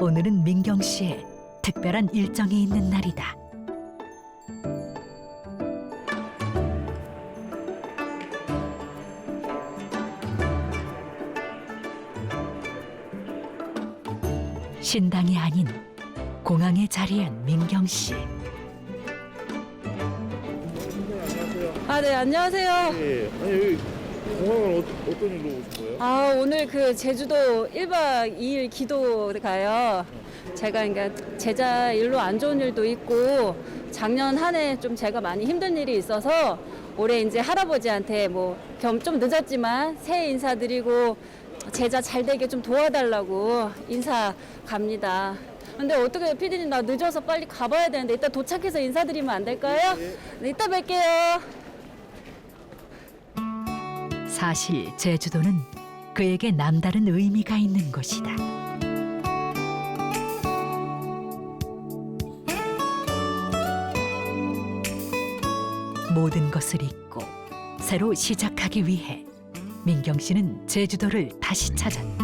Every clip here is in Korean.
오늘은 민경 씨의 특별한 일정이 있는 날이다. 신당이 아닌 공항에 자리한 민경 씨. 아, 네, 안녕하세요. 예. 아니 여기 공항을 어, 어떤 일로 오신 거예요? 아, 오늘 그 제주도 1박 2일 기도 가요. 제가 그러니까 제자 일로 안 좋은 일도 있고 작년 한 해 좀 제가 많이 힘든 일이 있어서 올해 이제 할아버지한테 뭐 겸 좀 늦었지만 새해 인사드리고 제자 잘 되게 좀 도와달라고 인사 갑니다. 근데 어떻게 피디님 나 늦어서 빨리 가봐야 되는데 이따 도착해서 인사드리면 안 될까요? 네, 이따 뵐게요. 사실 제주도는 그에게 남다른 의미가 있는 곳이다. 모든 것을 잊고 새로 시작하기 위해 민경 씨는 제주도를 다시 찾았다.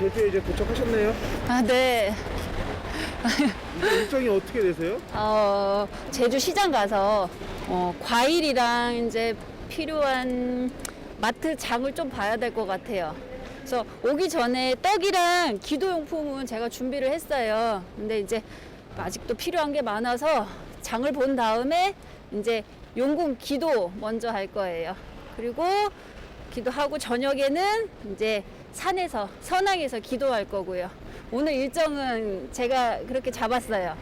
제주에 이제 도착하셨네요. 아, 네. 이제 일정이 어떻게 되세요? 어, 제주 시장 가서 어, 과일이랑 이제 필요한 마트 장을 좀 봐야 될 것 같아요. 그래서 오기 전에 떡이랑 기도용품은 제가 준비를 했어요. 근데 이제 아직도 필요한 게 많아서 장을 본 다음에 이제 용궁 기도 먼저 할 거예요. 그리고 기도하고 저녁에는 이제 산에서 선앙에서 기도할 거고요. 오늘 일정은 제가 그렇게 잡았어요.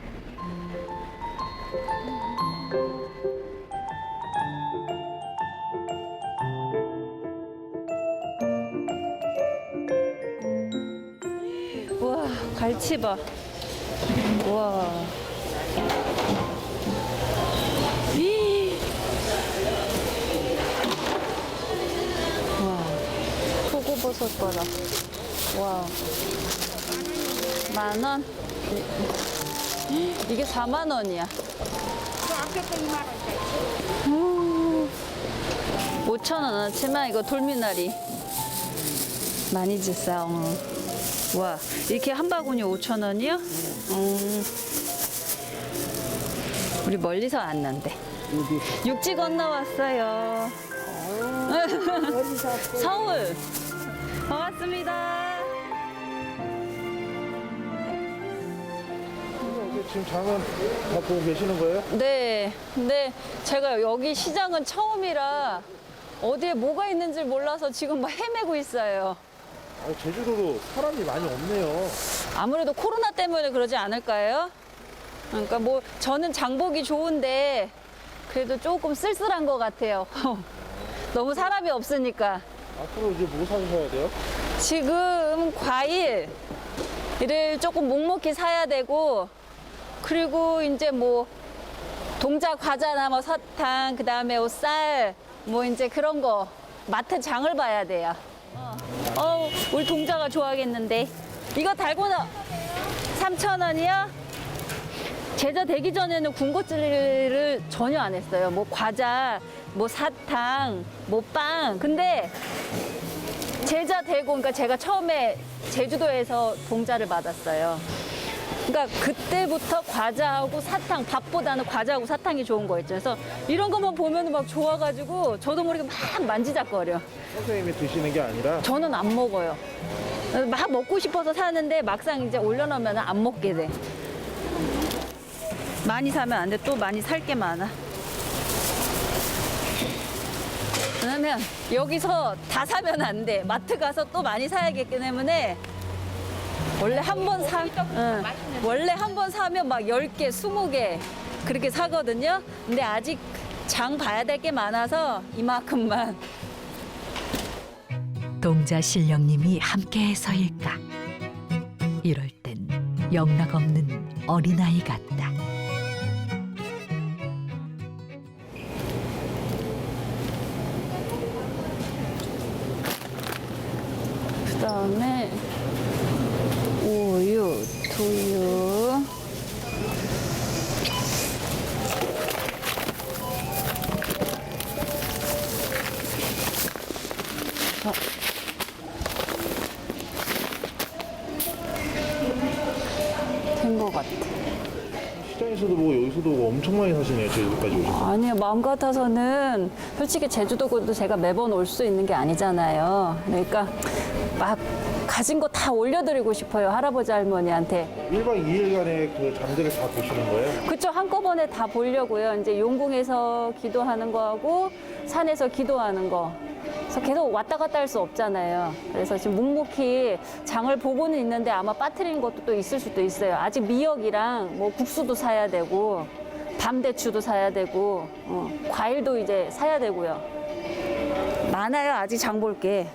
우와, 갈치봐. 우와. 버섯 봐라. 와. 만 원? 이게 4만 원이야. 음, 5천 원어치만 이거 돌미나리. 많이 비싸. 어. 와, 이렇게 한 바구니 5천 원이요? 음. 우리 멀리서 왔는데. 육지 건너왔어요. 서울. 선생님 지금 장은 다 보고 계시는 거예요? 네. 근데 제가 여기 시장은 처음이라 어디에 뭐가 있는지 몰라서 지금 막 헤매고 있어요. 아, 제주도도 사람이 많이 없네요. 아무래도 코로나 때문에 그러지 않을까요? 그러니까 뭐 저는 장보기 좋은데 그래도 조금 쓸쓸한 것 같아요. 너무 사람이 없으니까. 앞으로 이제 뭐 사셔야 돼요? 지금 과일을 조금 묵묵히 사야 되고 그리고 이제 뭐 동자 과자나 뭐 사탕 그다음에 뭐쌀뭐 이제 그런 거 마트 장을 봐야 돼요. 어, 우리 동자가 좋아하겠는데 이거 달고나 3천 원이요? 제자 되기 전에는 군것질을 전혀 안 했어요. 뭐 과자, 뭐 사탕, 뭐 빵. 근데 제자 되고 그러니까 제가 처음에 제주도에서 동자를 받았어요. 그러니까 그때부터 과자하고 사탕 밥보다는 과자하고 사탕이 좋은 거였죠. 그래서 이런 것만 보면 막 좋아가지고 저도 모르게 막 만지작거려. 선생님이 드시는 게 아니라 저는 안 먹어요. 막 먹고 싶어서 사는데 막상 이제 올려놓으면 안 먹게 돼. 많이 사면 안 돼. 또 많이 살 게 많아. 왜냐면 여기서 다 사면 안 돼. 마트 가서 또 많이 사야겠기 때문에 원래 한 번 사, 응. 원래 한 번 사면 막 10개, 20개 그렇게 사거든요. 근데 아직 장 봐야 될 게 많아서 이만큼만. 동자 신령님이 함께해서일까? 이럴 땐 영락 없는 어린아이 같다. 다음에 우유, 두유. 어. 된것 같아. 시장에서도 보고 여기서도 보고 엄청 많이 사시네요. 제주도까지 오셔서. 아니요, 마음 같아서는 솔직히 제주도도 제가 매번 올 수 있는 게 아니잖아요. 그러니까 막 가진 거 다 올려드리고 싶어요, 할아버지 할머니한테. 1박 2일간의 그 잠들을 다 보시는 거예요? 그쵸, 한꺼번에 다 보려고요. 이제 용궁에서 기도하는 거하고 산에서 기도하는 거. 그래서 계속 왔다 갔다 할 수 없잖아요. 그래서 지금 묵묵히 장을 보고는 있는데 아마 빠뜨린 것도 또 있을 수도 있어요. 아직 미역이랑 뭐 국수도 사야 되고, 밤대추도 사야 되고, 어, 과일도 이제 사야 되고요. 많아요, 아직 장 볼 게.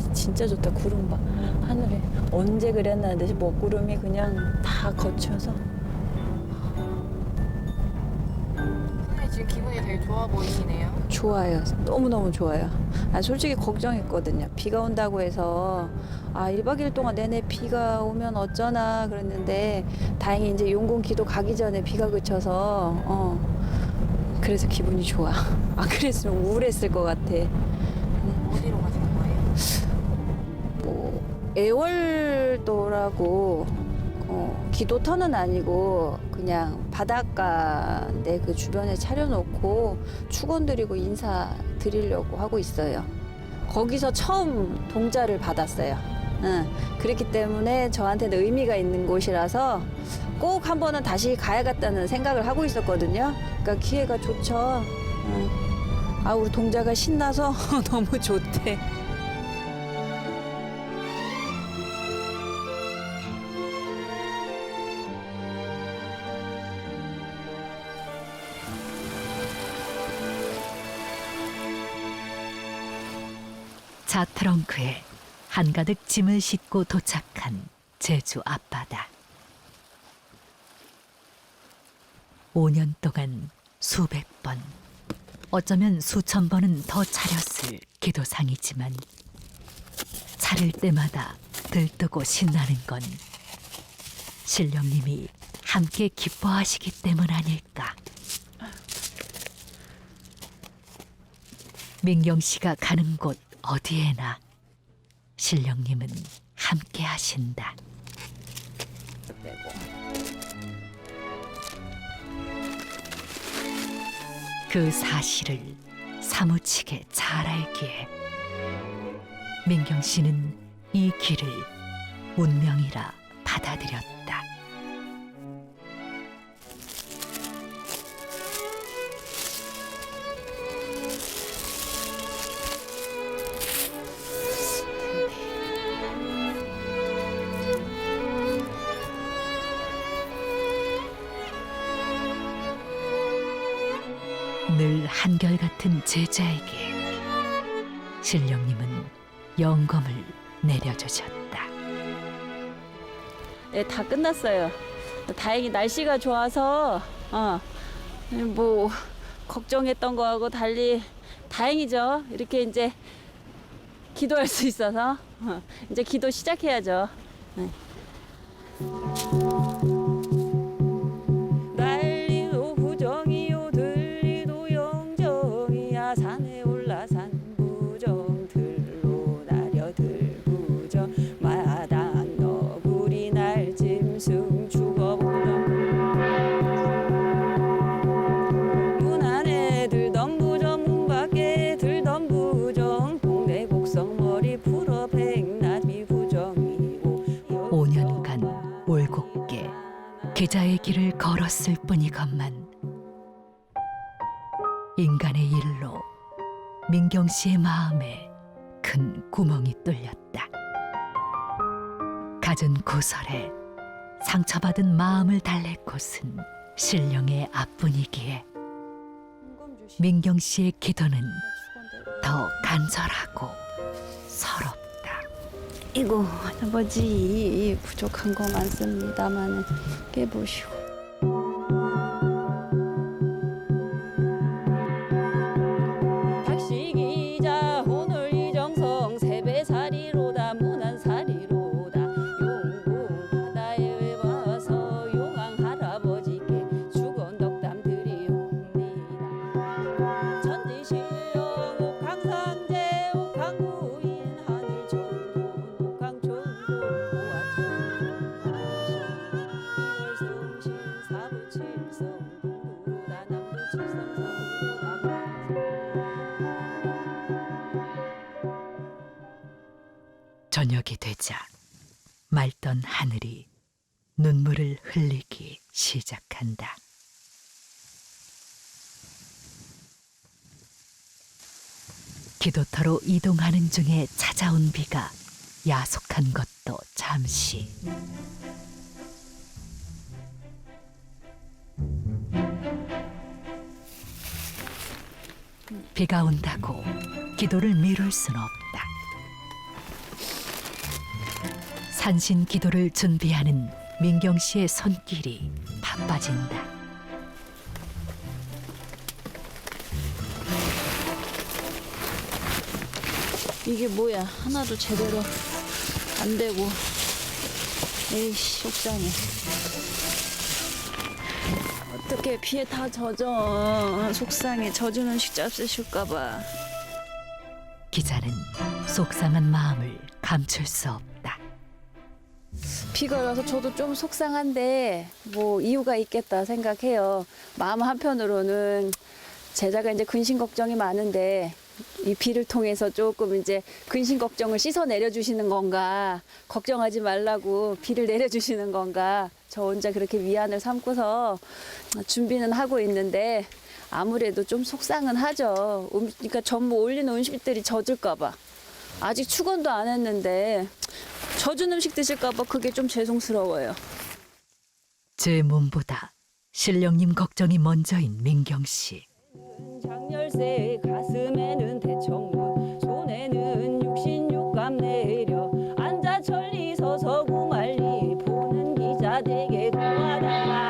날씨 진짜 좋다. 구름 봐 하늘에. 언제 그랬나는데 먹구름이 그냥 다 거쳐서. 선생님 지금 기분이 되게 좋아 보이시네요. 좋아요. 너무너무 좋아요. 아 솔직히 걱정했거든요. 비가 온다고 해서. 아 1박 2일 동안 내내 비가 오면 어쩌나 그랬는데 다행히 이제 용궁 기도 가기 전에 비가 그쳐서 어. 그래서 기분이 좋아. 안 그랬으면 우울했을 것 같아 애월도라고 어, 기도터는 아니고 그냥 바닷가인데 그 주변에 차려놓고 축원 드리고 인사 드리려고 하고 있어요. 거기서 처음 동자를 받았어요. 응. 그렇기 때문에 저한테는 의미가 있는 곳이라서 꼭 한 번은 다시 가야겠다는 생각을 하고 있었거든요. 그러니까 기회가 좋죠. 응. 아 우리 동자가 신나서 너무 좋대. 차 트렁크에 한가득 짐을 싣고 도착한 제주 앞바다. 5년 동안 수백 번, 어쩌면 수천 번은 더 차렸을 기도상이지만 차릴 때마다 들뜨고 신나는 건 신령님이 함께 기뻐하시기 때문 아닐까. 민경 씨가 가는 곳 어디에나 신령님은 함께 하신다. 그 사실을 사무치게 잘 알기에 민경 씨는 이 길을 운명이라 받아들였다. 같은 제자에게 신령님은 영검을 내려주셨다. 네, 다 끝났어요. 다행히 날씨가 좋아서 어, 뭐 걱정했던 거하고 달리 다행이죠. 이렇게 이제 기도할 수 있어서 어, 이제 기도 시작해야죠. 네. 계자의 길을 걸었을 뿐이건만 인간의 일로 민경 씨의 마음에 큰 구멍이 뚫렸다. 갖은 구설에 상처받은 마음을 달랠 곳은 신령의 앞뿐이기에 민경 씨의 기도는 더 간절하고 서럽다. 이고 할아버지 부족한 거 많습니다만 깨보시오. 저녁이 되자 맑던 하늘이 눈물을 흘리기 시작한다. 기도터로 이동하는 중에 찾아온 비가 야속한 것도 잠시. 비가 온다고 기도를 미룰 순 없다. 산신 기도를 준비하는 민경 씨의 손길이 바빠진다. 이게 뭐야? 하나도 제대로 안 되고. 에이씨, 속상해. 어떻게 비에 다 젖어. 속상해. 젖은 음식 잡수실까봐. 기자는 속상한 마음을 감출 수 없다. 비가 와서 저도 좀 속상한데 뭐 이유가 있겠다 생각해요. 마음 한편으로는 제자가 이제 근심 걱정이 많은데 이 비를 통해서 조금 이제 근심 걱정을 씻어 내려주시는 건가 걱정하지 말라고 비를 내려주시는 건가 저 혼자 그렇게 위안을 삼고서 준비는 하고 있는데 아무래도 좀 속상은 하죠. 음, 그러니까 전부 올리는 음식들이 젖을까봐 아직 축원도 안 했는데 젖은 음식 드실까봐 그게 좀 죄송스러워요. 제 몸보다 신령님 걱정이 먼저인 민경 씨. 장열쇠 가슴에는 대청문 손에는 육신육감 내려 앉아 천리 서서 구말리 보는 기자 되게 도와달라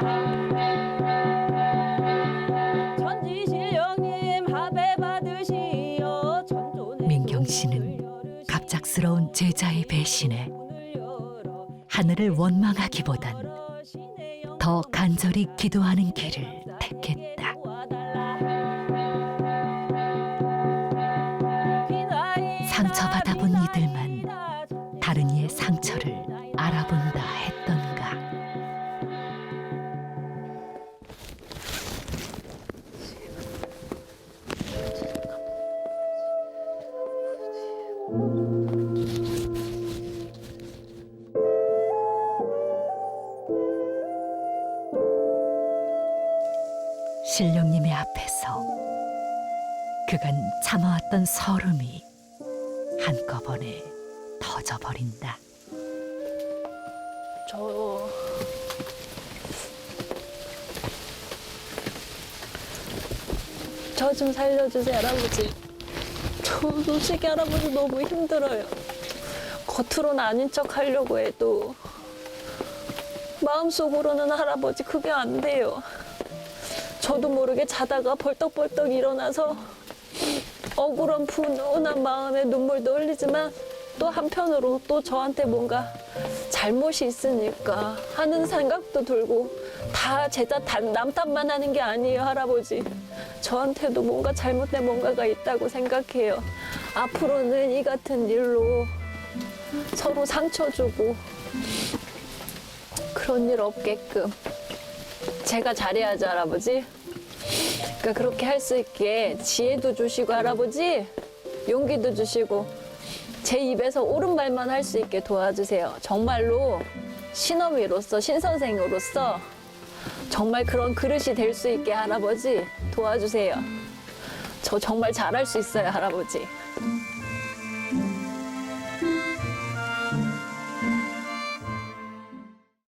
천지신령님 합에 받으시어 천존의 민경 씨는 갑작스러운 제자의 배신에 하늘을 원망하기보단 더 간절히 기도하는 길을 택했다. 상처받아 본 이들만 참아왔던 서름이 한꺼번에 터져버린다. 저 저 좀 살려주세요, 할아버지. 저 솔직히 할아버지 너무 힘들어요. 겉으로는 아닌 척 하려고 해도 마음속으로는 할아버지 그게 안 돼요. 저도 모르게 자다가 벌떡벌떡 일어나서 억울한 분운한 마음에 눈물도 흘리지만 또 한편으로 또 저한테 뭔가 잘못이 있으니까 하는 생각도 들고 다 제자 단- 남 탓만 하는 게 아니에요 할아버지. 저한테도 뭔가 잘못된 뭔가가 있다고 생각해요. 앞으로는 이 같은 일로 서로 상처 주고 그런 일 없게끔 제가 잘해야죠 할아버지 그러니까 그렇게 할 수 있게 지혜도 주시고 할아버지 용기도 주시고 제 입에서 말만 할 수 있게 도와주세요. 정말로 신어미로서 신선생으로서 정말 그런 그릇이 될 수 있게 할아버지 도와주세요. 저 정말 잘할 수 있어요 할아버지.